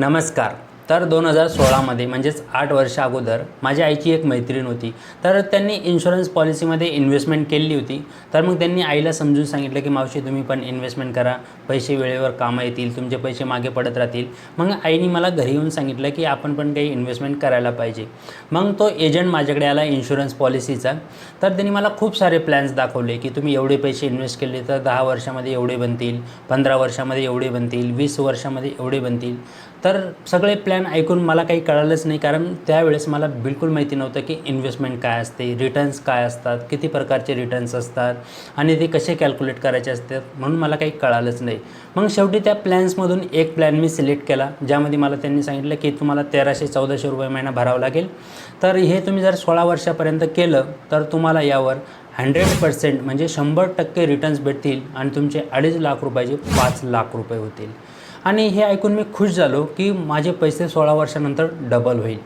नमस्कार. तर दोन हजार सोळामध्ये म्हणजेच आठ वर्ष अगोदर माझ्या आईची एक मैत्रीण होती. तर त्यांनी इन्शुरन्स पॉलिसीमध्ये इन्व्हेस्टमेंट केली होती. तर मग त्यांनी आईला समजून सांगितलं की मावशी तुम्ही पण इन्व्हेस्टमेंट करा. पैसे वेळेवर कामं येतील तुमचे पैसे मागे पडत राहतील. मग आईने मला घरी येऊन सांगितलं की आपण पण काही इन्व्हेस्टमेंट करायला पाहिजे. मग तो एजंट माझ्याकडे आला इन्शुरन्स पॉलिसीचा तर त्यांनी मला खूप सारे प्लॅन्स दाखवले की तुम्ही एवढे पैसे इन्व्हेस्ट केले तर दहा वर्षामध्ये एवढे बनतील पंधरा वर्षामध्ये एवढे बनतील वीस वर्षामध्ये एवढे बनतील. तर सगळे प्लॅन ऐकून मला काही कळालंच नाही कारण त्यावेळेस मला बिलकुल माहिती नव्हतं की इन्व्हेस्टमेंट काय असते रिटर्न्स काय असतात किती प्रकारचे रिटर्न्स असतात आणि ते कसे कॅल्क्युलेट करायचे असतात म्हणून मला काही कळालंच नाही. मग शेवटी त्या प्लॅन्समधून एक प्लॅन मी सिलेक्ट केला ज्यामध्ये मला त्यांनी सांगितलं की तुम्हाला तेराशे चौदाशे रुपये महिना भरावं लागेल. तर हे तुम्ही जर सोळा वर्षापर्यंत केलं तर तुम्हाला यावर हंड्रेड पर्सेंट म्हणजे शंभर टक्के रिटर्न्स भेटतील आणि तुमचे अडीच लाख रुपयाचे पाच लाख रुपये होतील. आणि हे ऐकून मी खुश झालो की माझे पैसे सोळा वर्षानंतर डबल होईल.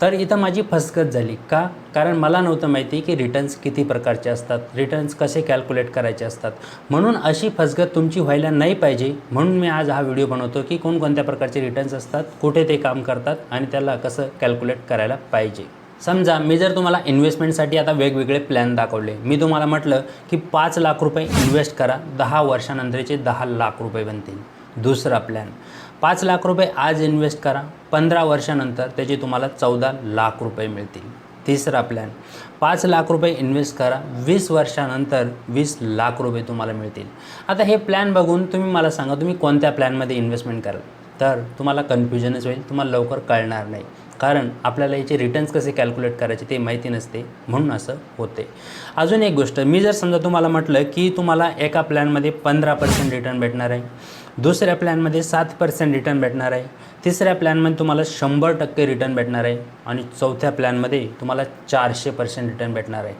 तर इथं माझी फसगत झाली. का? कारण मला नव्हतं माहिती की रिटर्न्स किती प्रकारचे असतात. रिटर्न्स कसे कॅल्क्युलेट करायचे असतात. म्हणून अशी फसगत तुमची व्हायला नाही पाहिजे. म्हणून मी आज हा व्हिडिओ बनवतो की कोणकोणत्या प्रकारचे रिटर्न्स असतात कुठे ते काम करतात आणि त्याला कसं कॅल्क्युलेट करायला पाहिजे. समजा मी जर तुम्हाला इन्व्हेस्टमेंटसाठी आता वेगवेगळे प्लॅन दाखवले. मी तुम्हाला म्हटलं की पाच लाख रुपये इन्व्हेस्ट करा. दहा वर्षानंतरचे दहा लाख रुपये बनतील. दुसरा प्लॅन पाच लाख रुपये आज इन्व्हेस्ट करा. पंधरा वर्षानंतर त्याचे तुम्हाला चौदा लाख रुपये मिळतील. तिसरा प्लॅन पाच लाख रुपये इन्व्हेस्ट करा. वीस वर्षानंतर वीस लाख रुपये तुम्हाला मिळतील. आता हे प्लॅन बघून तुम्ही मला सांगा तुम्ही कोणत्या प्लॅनमध्ये इन्व्हेस्टमेंट कराल? तर तुम्हाला कन्फ्युजनच होईल. तुम्हाला लवकर कळणार नाही. कारण आपल्याला याचे रिटर्न्स कसे कॅल्क्युलेट करायचे ते माहिती नसते. म्हणून असं होते. अजून एक गोष्ट. मी जर समजा तुम्हाला म्हटलं की तुम्हाला एका प्लॅनमध्ये पंधरा पर्सेंट रिटर्न भेटणार आहे. दुसऱ्या प्लॅनमध्ये सात पर्सेंट रिटर्न भेटणार आहे. तिसऱ्या प्लॅनमध्ये तुम्हाला शंभर टक्के रिटर्न भेटणार आहे. आणि चौथ्या प्लॅनमध्ये तुम्हाला चारशे पर्सेंट रिटर्न भेटणार आहे.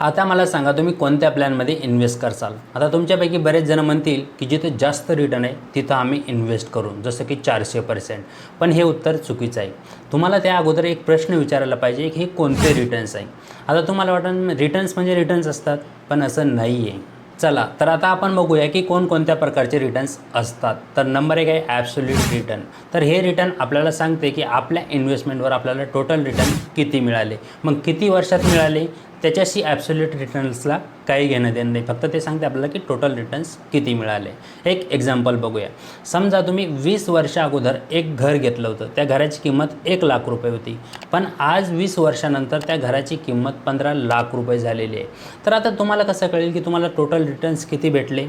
आता मला सांगा तुम्ही कोणत्या प्लॅनमध्ये इन्व्हेस्ट करसाल? आता तुमच्यापैकी बरेच जण म्हणतील की जिथे जास्त रिटर्न आहे तिथं आम्ही इन्व्हेस्ट करू जसं की चारशे पर्सेंट पण हे उत्तर चुकीचं आहे. तुम्हाला त्या अगोदर एक प्रश्न विचारायला पाहिजे की हे कोणते रिटर्न्स आहे? आता तुम्हाला वाटतं रिटर्न्स म्हणजे रिटर्न्स असतात पण असं नाही आहे चला तर आता आपण बघूया की कोणकोणत्या प्रकारचे रिटर्न्स असतात. तर नंबर एक आहे ॲब्सोल्यूट रिटर्न तर हे रिटर्न आपल्याला सांगते की आपल्या इन्व्हेस्टमेंटवर आपल्याला टोटल रिटर्न किती मिळाले? मग किती वर्षात मिळाले? त्याच्याशी ॲब्सोल्यूट रिटर्न्सला काही घेणं देणं नाही. फक्त ते सांगते आपल्याला की टोटल रिटर्न्स किती मिळाले. एक एक्झाम्पल बघूया. समजा तुम्ही वीस वर्षा अगोदर एक घर घेतलं होतं. त्या घराची किंमत एक लाख रुपये होती. पण आज वीस वर्षानंतर त्या घराची किंमत पंधरा लाख रुपये झालेली आहे. तर आता तुम्हाला कसं कळेल की तुम्हाला टोटल रिटर्न्स किती भेटले?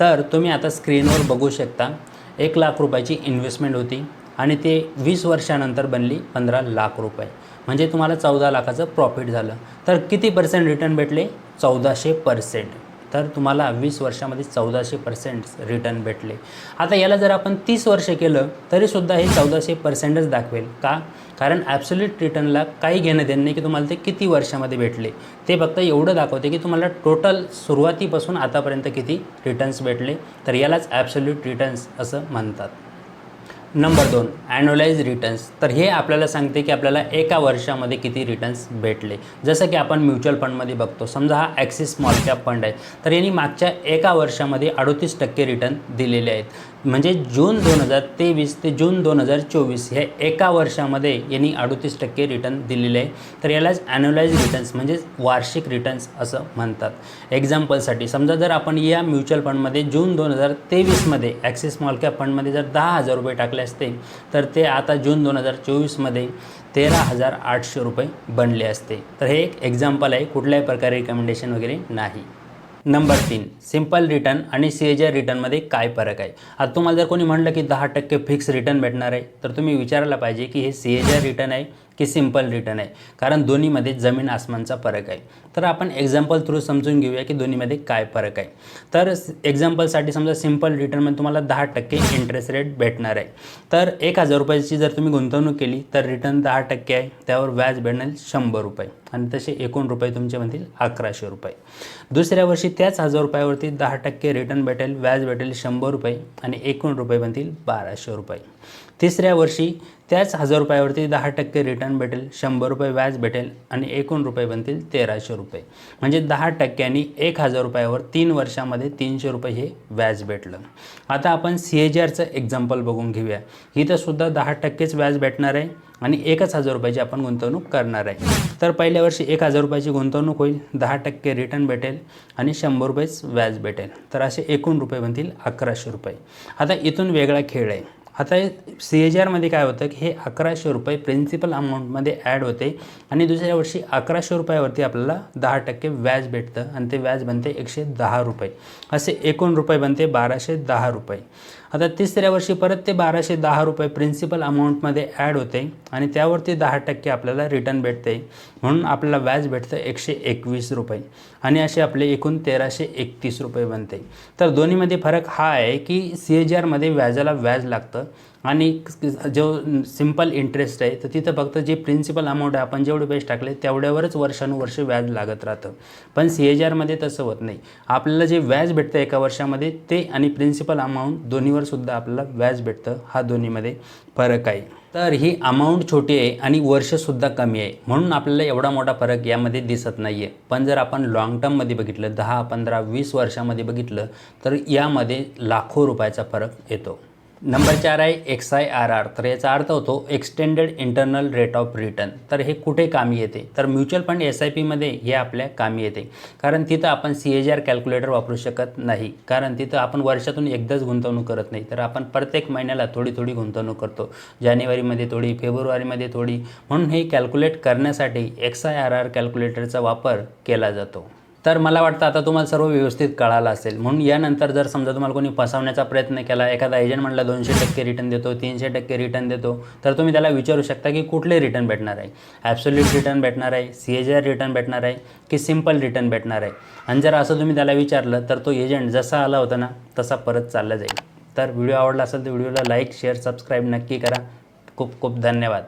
तर तुम्ही आता स्क्रीनवर बघू शकता. एक लाख रुपयाची इन्व्हेस्टमेंट होती आणि ते वीस वर्षानंतर बनली पंधरा लाख रुपये. म्हणजे तुम्हाला चौदा लाखाचं प्रॉफिट झालं. तर किती पर्सेंट रिटर्न भेटले? चौदाशे पर्सेंट तर तुम्हाला वीस वर्षामध्ये चौदाशे पर्सेंट रिटर्न भेटले. आता याला जर आपण तीस वर्ष केलं तरीसुद्धा हे चौदाशे पर्सेंटच दाखवेल. का? कारण ॲब्सोल्यूट रिटर्नला काही घेणं देणं नाही की तुम्हाला ते किती वर्षामध्ये भेटले. ते फक्त एवढं दाखवते की तुम्हाला टोटल सुरुवातीपासून आतापर्यंत किती रिटर्न्स भेटले. तर यालाच ॲब्सोल्यूट रिटर्न्स असं म्हणतात. नंबर दोन ॲन्युलाइज रिटर्न्स तर हे आपल्याला सांगते की आपल्याला एका वर्षामध्ये किती रिटर्न्स भेटले. जसं की आपण म्युच्युअल फंडमध्ये बघतो. समजा हा ॲक्सिस स्मॉल कॅप फंड आहे. तर यांनी मागच्या एका वर्षामध्ये अडोतीस टक्के रिटर्न दिलेले आहेत. म्हणजे जून दोन हजार तेवीस ते जून दोन हजार चोवीस हे एका वर्षामध्ये यांनी अडतीस टक्के रिटर्न दिलेले आहे. तर यालाच ॲन्युलाइज रिटर्न्स म्हणजेच वार्षिक रिटर्न्स असं म्हणतात. एक्झाम्पलसाठी समजा जर आपण या म्युच्युअल फंडमध्ये जून दोन हजार तेवीसमध्ये ॲक्सिस स्मॉल कॅप फंडमध्ये जर दहा हजार रुपये टाकले असते तर ते आता जून दोन हजार चोवीसमध्ये तेरा हजार आठशे रुपये बनले असते. तर हे एक एक्झाम्पल आहे कुठल्याही प्रकारे रिकमेंडेशन वगैरे नाही. नंबर तीन सिंपल रिटर्न आणि सी एच आर रिटर्नमध्ये काय फरक आहे? आता तुम्हाला जर कोणी म्हटलं की दहा टक्के फिक्स रिटर्न भेटणार आहे तर तुम्ही विचारायला पाहिजे की हे सी एच आर रिटर्न आहे की सिंपल रिटर्न आहे? कारण दोन्हीमध्ये जमीन आसमानचा फरक आहे. तर आपण एक्झाम्पल थ्रू समजून घेऊया की दोन्हीमध्ये काय फरक आहे. तर एक्झाम्पलसाठी समजा सिंपल रिटर्नमध्ये तुम्हाला दहा टक्के इंटरेस्ट रेट भेटणार आहे. तर एक हजार रुपयाची जर तुम्ही गुंतवणूक केली तर रिटर्न दहा टक्के आहे त्यावर व्याज भेटणार शंभर रुपये. आणि तसे एकूण रुपये तुमचे म्हणतील अकराशे रुपये. दुसऱ्या वर्षी त्याच हजार रुपयावरती दहा टक्के रिटर्न भेटेल व्याज भेटेल शंभर रुपये आणि एकूण रुपये बनतील बाराशे रुपये. तिसऱ्या वर्षी त्याच हजार रुपयावरती दहा टक्के रिटर्न भेटेल शंभर रुपये व्याज भेटेल आणि एकूण रुपये बनतील तेराशे रुपये. म्हणजे दहा टक्क्यांनी एक हजार रुपयावर तीन वर्षामध्ये तीनशे रुपये हे व्याज भेटलं. आता आपण सी ए जी आरचं एक्झाम्पल बघून घेऊया. इथं सुद्धा दहा टक्केच व्याज भेटणार आहे. आणि एकच हजार रुपयाची आपण गुंतवणूक करणार आहे. तर पहिल्या वर्षी एक हजार रुपयाची गुंतवणूक होईल दहा टक्के रिटर्न भेटेल आणि शंभर रुपयेच व्याज भेटेल. तर असे एकूण रुपये बनतील अकराशे रुपये. आता इथून वेगळा खेळ आहे. आता सी ए जी आरमध्ये काय होतं की हे अकराशे रुपये प्रिन्सिपल अमाऊंटमध्ये ॲड होते आणि दुसऱ्या वर्षी अकराशे रुपयावरती आपल्याला दहा टक्के व्याज भेटतं आणि ते व्याज बनते एकशे दहा रुपये. असे एकूण रुपये बनते बाराशे दहा रुपये. आता तिसऱ्या वर्षी परत ते बाराशे दहा रुपये प्रिन्सिपल अमाऊंटमध्ये ॲड होते आणि त्यावरती दहा टक्के आपल्याला रिटर्न भेटते. म्हणून आपल्याला व्याज भेटतं एकशे एकवीस रुपये आणि असे आपले एकूण तेराशे एकतीस रुपये बनते. तर दोन्हीमध्ये फरक हा आहे की सी ए जी आरमध्ये व्याजाला व्याज लागतं आणि जो सिंपल इंटरेस्ट आहे तर तिथं फक्त जे प्रिन्सिपल अमाऊंट आहे आपण जेवढे पैसे टाकले तेवढ्यावरच वर्षानुवर्ष व्याज लागत राहतं. पण सी ए जी आरमध्ये तसं होत नाही. आपल्याला जे व्याज भेटतं एका वर्षामध्ये ते आणि प्रिन्सिपल अमाऊंट दोन्हीवर सुद्धा आपल्याला व्याज भेटतं. हा दोन्हीमध्ये फरक आहे. तर ही अमाऊंट छोटी आहे आणि वर्षसुद्धा कमी आहे. म्हणून आपल्याला एवढा मोठा फरक यामध्ये दिसत नाही आहे पण जर आपण लाँग टर्ममध्ये बघितलं दहा पंधरा वीस वर्षामध्ये बघितलं तर यामध्ये लाखो रुपयाचा फरक येतो. नंबर चार आहे एक्स आय आर आर तर याचा अर्थ होतो extended internal rate of return तर हे कुठे कामी येते? तर म्युच्युअल फंड एस आय पीमध्ये हे आपल्या कामी येते. कारण तिथं आपण सी एच आर कॅल्क्युलेटर वापरू शकत नाही. कारण तिथं आपण वर्षातून एकदाच गुंतवणूक करत नाही. तर आपण प्रत्येक महिन्याला थोडी थोडी गुंतवणूक करतो. जानेवारीमध्ये थोडी फेब्रुवारीमध्ये थोडी. म्हणून हे कॅल्क्युलेट करण्यासाठी एक्स आय आर आर कॅल्क्युलेटरचा वापर केला जातो. तर मला वाटतं आता तुम्हाला सर्व व्यवस्थित कळालं असेल. म्हणून यानंतर जर समजा तुम्हाला कोणी फसवण्याचा प्रयत्न केला एखादा एजंट म्हणला दोनशे टक्के रिटर्न देतो तीनशे टक्के रिटर्न देतो तर तुम्ही त्याला विचारू शकता की कुठले रिटर्न भेटणार आहे? ॲब्सोल्यूट रिटर्न भेटणार आहे सी एज आर रिटर्न भेटणार आहे की सिंपल रिटर्न भेटणार आहे? आणि जर असं तुम्ही त्याला विचारलं तर तो एजंट जसा आला होता ना तसा परत चालला जाईल. तर व्हिडिओ आवडला असेल तर व्हिडिओला लाईक शेअर सबस्क्राईब नक्की करा. खूप खूप धन्यवाद.